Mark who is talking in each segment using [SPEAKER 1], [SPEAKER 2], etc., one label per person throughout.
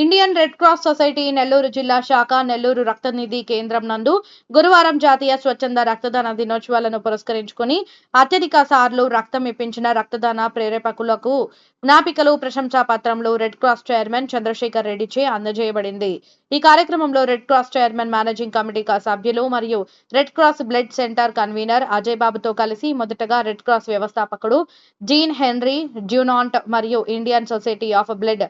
[SPEAKER 1] Indian red cross society Nellore జిల్లా శాఖ నెల్లూరు రక్తనిధి కేంద్రం నందు గురువారం జాతీయ స్వచ్ఛంద రక్తదాన దినోత్సవాలను పురస్కరించుకుని అత్యధిక సార్లు రక్తం ఇప్పించిన రక్తదాన ప్రేరేపకులకు జ్ఞాపికలు ప్రశంసా పత్రంలో రెడ్ క్రాస్ చైర్మన్ చంద్రశేఖర్ రెడ్డిచే అందజేయబడింది. ఈ కార్యక్రమంలో red cross chairman managing committee సభ్యులు మరియు red cross blood centre convener Ajay బాబుతో కలిసి మొదటగా రెడ్ క్రాస్ వ్యవస్థాపకుడు జీన్ హెన్రీ డ్యూనాంట్ మరియు Indian society of blood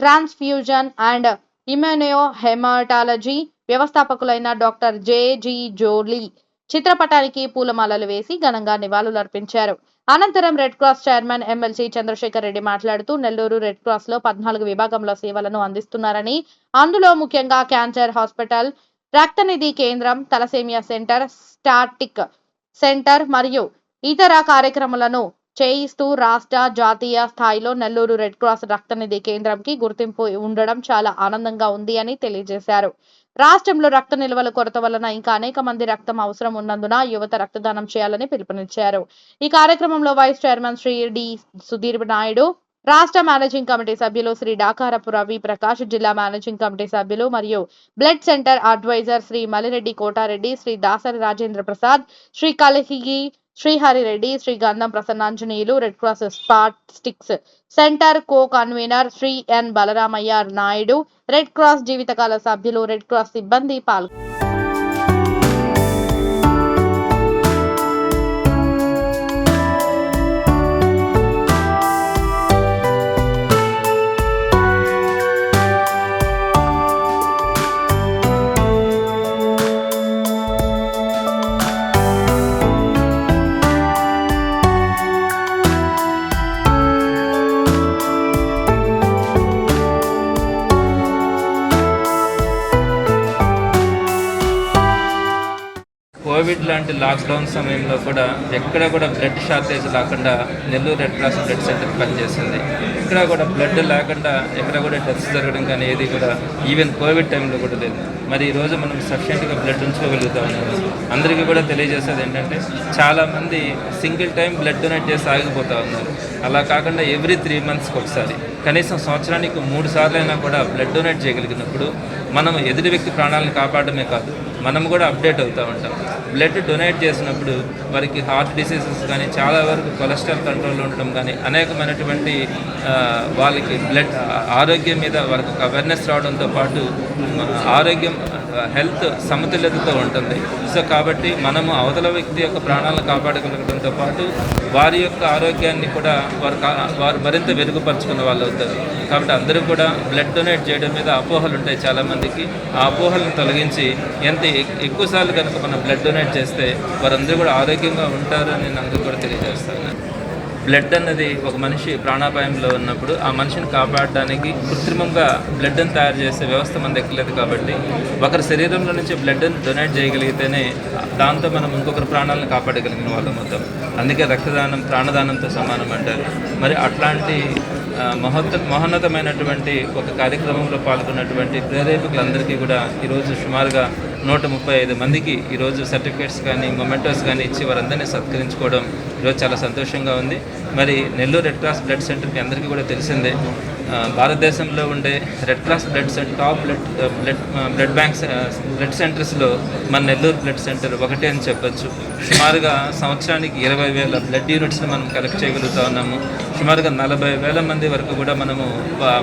[SPEAKER 1] transfusion and immunohaematology వ్యవస్థాపకులైన doctor JG Jolly చిత్రపటానికి పూలమాలలు వేసి ఘనంగా నివాళులు అర్పించారు. అనంతరం red cross chairman MLC Chandrasekhar Reddy మాట్లాడుతూ నెల్లూరు రెడ్ క్రాస్లో పద్నాలుగు విభాగంలో సేవలను అందిస్తున్నారని అందులో ముఖ్యంగా క్యాన్సర్ హాస్పిటల్ రక్తనిధి కేంద్రం తలసేమియా సెంటర్ స్టాటిక్ సెంటర్ మరియు ఇతర కార్యక్రమాలను చేయిస్తూ రాష్ట్ర జాతీయ స్థాయిలో నెల్లూరు రెడ్ క్రాస్ రక్తనిధి కేంద్రంకి గుర్తింపు ఉండడం చాలా ఆనందంగా ఉంది అని తెలియజేశారు. రాష్ట్రంలో రక్త నిల్వల కొరత వలన ఇంకా అనేక మంది రక్తం అవసరం ఉన్నందున యువత రక్తదానం చేయాలని పిలుపునిచ్చారు. ఈ కార్యక్రమంలో vice chairman Shri D Sudheer Naidu రాష్ట్ర మేనేజింగ్ కమిటీ సభ్యులు శ్రీ డాకారపు రవి ప్రకాష్ జిల్లా మేనేజింగ్ కమిటీ సభ్యులు మరియు blood centre advisor Shri Malireddy Kotareddy Shri Dasari Rajendra Prasad Shri Kalahigi Sriharireddy Shri Gandham Prasannanjaneyulu red cross spastics centre co convener Shri N Balaramaiah Naidu red cross జీవితకాల సభ్యులు red cross సిబ్బంది పాల్గొన్నారు
[SPEAKER 2] Covid లాంటి lockdown సమయంలో కూడా ఎక్కడ కూడా blood shortage లేకుండా Nellore red cross blood centre పనిచేసింది. ఇక్కడ కూడా బ్లడ్ లేకుండా ఎక్కడ కూడా డెత్స్ జరగడం కానీ ఏది కూడా ఈవెన్ కోవిడ్ టైంలో కూడా లేదు. మరి ఈరోజు మనం సఫిషియెంట్గా బ్లడ్ ఉంచుకోగలుగుతా ఉన్నాము అందరికీ కూడా తెలియజేసేది ఏంటంటే చాలామంది సింగిల్ టైం బ్లడ్ డొనేట్ చేసి ఆగిపోతూ ఉన్నారు. అలా కాకుండా ఎవ్రీ త్రీ మంత్స్కి ఒకసారి. కనీసం సంవత్సరానికి మూడు సార్లు అయినా కూడా బ్లడ్ డొనేట్ చేయగలిగినప్పుడు మనం ఎదుటి వ్యక్తి ప్రాణాలను కాపాడమే కాదు మనం కూడా అప్డేట్ అవుతూ ఉంటాం. బ్లడ్ డొనేట్ చేసినప్పుడు వారికి హార్ట్ డిసీజెస్ కానీ చాలా వరకు కొలెస్ట్రాల్ కంట్రోల్ ఉండడం కానీ అనేకమైనటువంటి వాళ్ళకి బ్లడ్ ఆరోగ్యం మీద వాళ్ళకి ఒక అవేర్నెస్ రావడంతో పాటు ఆరోగ్యం హెల్త్ సమతుల్యతతో ఉంటుంది. సో కాబట్టి మనము అవతల వ్యక్తి యొక్క ప్రాణాలను కాపాడగలగడంతో పాటు వారి యొక్క ఆరోగ్యాన్ని కూడా వారు వారు మరింత మెరుగుపరుచుకున్న వాళ్ళు అవుతారు. కాబట్టి అందరూ కూడా బ్లడ్ డొనేట్ చేయడం మీద అపోహలు ఉంటాయి చాలామందికి. ఆ అపోహలను తొలగించి ఎంత ఎక్కువసార్లు కనుక మనం బ్లడ్ డొనేట్ చేస్తే వారందరూ కూడా ఆరోగ్యంగా ఉంటారని నేను అందరూ కూడా తెలియజేస్తాను. బ్లడ్ అన్నది ఒక మనిషి ప్రాణాపాయంలో ఉన్నప్పుడు ఆ మనిషిని కాపాడడానికి కృత్రిమంగా బ్లడ్ని తయారు చేసే వ్యవస్థ మన దగ్గర లేదు కాబట్టి ఒకరి శరీరంలో నుంచి బ్లడ్ని డొనేట్ చేయగలిగితేనే దాంతో మనం ఇంకొకరి ప్రాణాలను కాపాడగలిగిన వాళ్ళం మొత్తం అందుకే రక్తదానం ప్రాణదానంతో సమానం అంటారు. మరి అట్లాంటి మహోత్త మహోన్నతమైనటువంటి ఒక కార్యక్రమంలో పాల్గొన్నటువంటి ప్రేరేపకులందరికీ కూడా ఈరోజు సుమారుగా నూట ముప్పై ఐదు మందికి ఈరోజు సర్టిఫికేట్స్ కానీ మొమెంటోస్ కానీ ఇచ్చి వారందరినీ సత్కరించుకోవడం ఈరోజు చాలా సంతోషంగా ఉంది. మరి నెల్లూరు రెడ్ క్రాస్ బ్లడ్ సెంటర్కి అందరికీ కూడా తెలిసిందే భారతదేశంలో ఉండే red cross blood centre top blood blood blood banks blood సెంటర్స్లో మన నెల్లూరు బ్లడ్ సెంటర్ ఒకటే అని చెప్పొచ్చు. సుమారుగా సంవత్సరానికి ఇరవై వేల బ్లడ్ యూనిట్స్ని మనం కలెక్ట్ చేయగలుగుతా ఉన్నాము. సుమారుగా నలభై వేల మంది వరకు కూడా మనము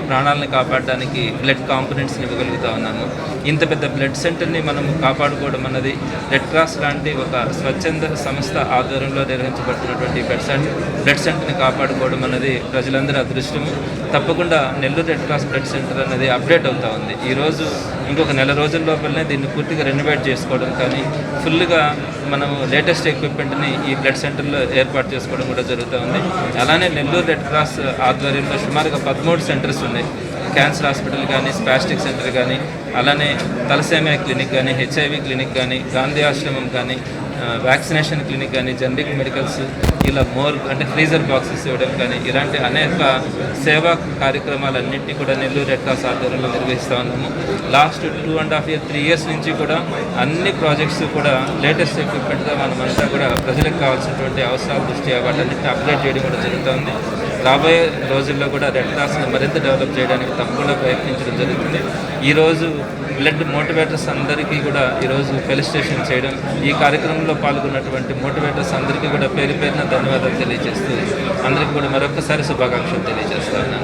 [SPEAKER 2] ప్రాణాలను కాపాడడానికి బ్లడ్ కాంపోనెంట్స్ని ఇవ్వగలుగుతా ఉన్నాము. ఇంత పెద్ద బ్లడ్ సెంటర్ని మనము కాపాడుకోవడం అన్నది రెడ్ క్రాస్ లాంటి ఒక స్వచ్ఛంద సంస్థ ఆధ్వర్యంలో నిర్వహించబడుతున్నటువంటి బ్లడ్ సెంటర్ బ్లడ్ సెంటర్ని కాపాడుకోవడం అన్నది ప్రజలందరి అదృష్టము. తప్పకుండా Nellore red cross blood centre అనేది అప్డేట్ అవుతా ఉంది. ఈరోజు ఇంకొక నెల రోజుల లోపలనే దీన్ని పూర్తిగా రెనోవేట్ చేసుకోవడం కానీ ఫుల్గా మనము లేటెస్ట్ ఎక్విప్మెంట్ని ఈ బ్లడ్ సెంటర్లో ఏర్పాటు చేసుకోవడం కూడా జరుగుతూ ఉంది. అలానే నెల్లూరు రెడ్ క్రాస్ uh, ఆధ్వర్యంలో సుమారుగా పదమూడు సెంటర్స్ ఉన్నాయి. క్యాన్సర్ హాస్పిటల్ కానీ స్పాస్టిక్ సెంటర్ కానీ అలానే తలసేమియా క్లినిక్ కానీ హెచ్ఐవి క్లినిక్ కానీ గాంధీ ఆశ్రమం కానీ వ్యాక్సినేషన్ క్లినిక్ కానీ జనరిక్ మెడికల్స్ ఇలా మోర్ అంటే ఫ్రీజర్ బాక్సెస్ ఇవ్వడం కానీ ఇలాంటి అనేక సేవా కార్యక్రమాలన్నింటినీ కూడా నెల్లూరు రెడ్ క్రాస్ ఆధ్వర్యంలో నిర్వహిస్తూ ఉన్నాము. Last two and half year three years నుంచి కూడా అన్ని ప్రాజెక్ట్స్ కూడా లేటెస్ట్ ఎక్విప్మెంట్గా మనమంతా కూడా ప్రజలకు కావాల్సినటువంటి అవసరాల దృష్ట్యా వాటన్నిటిని అప్గ్రేడ్ చేయడం కూడా జరుగుతుంది రాబోయే రోజుల్లో కూడా రెడ్ క్రాస్ని మరింత డెవలప్ చేయడానికి తప్పకుండా ప్రయత్నించడం జరుగుతుంది. ఈరోజు బ్లడ్ మోటివేటర్స్ అందరికీ కూడా ఈరోజు ఫెలిస్టేషన్ చేయడం ఈ కార్యక్రమంలో పాల్గొన్నటువంటి మోటివేటర్స్ అందరికీ కూడా పేరు పేరున ధన్యవాదాలు తెలియజేస్తూ అందరికీ కూడా మరొకసారి శుభాకాంక్షలు తెలియజేస్తాను.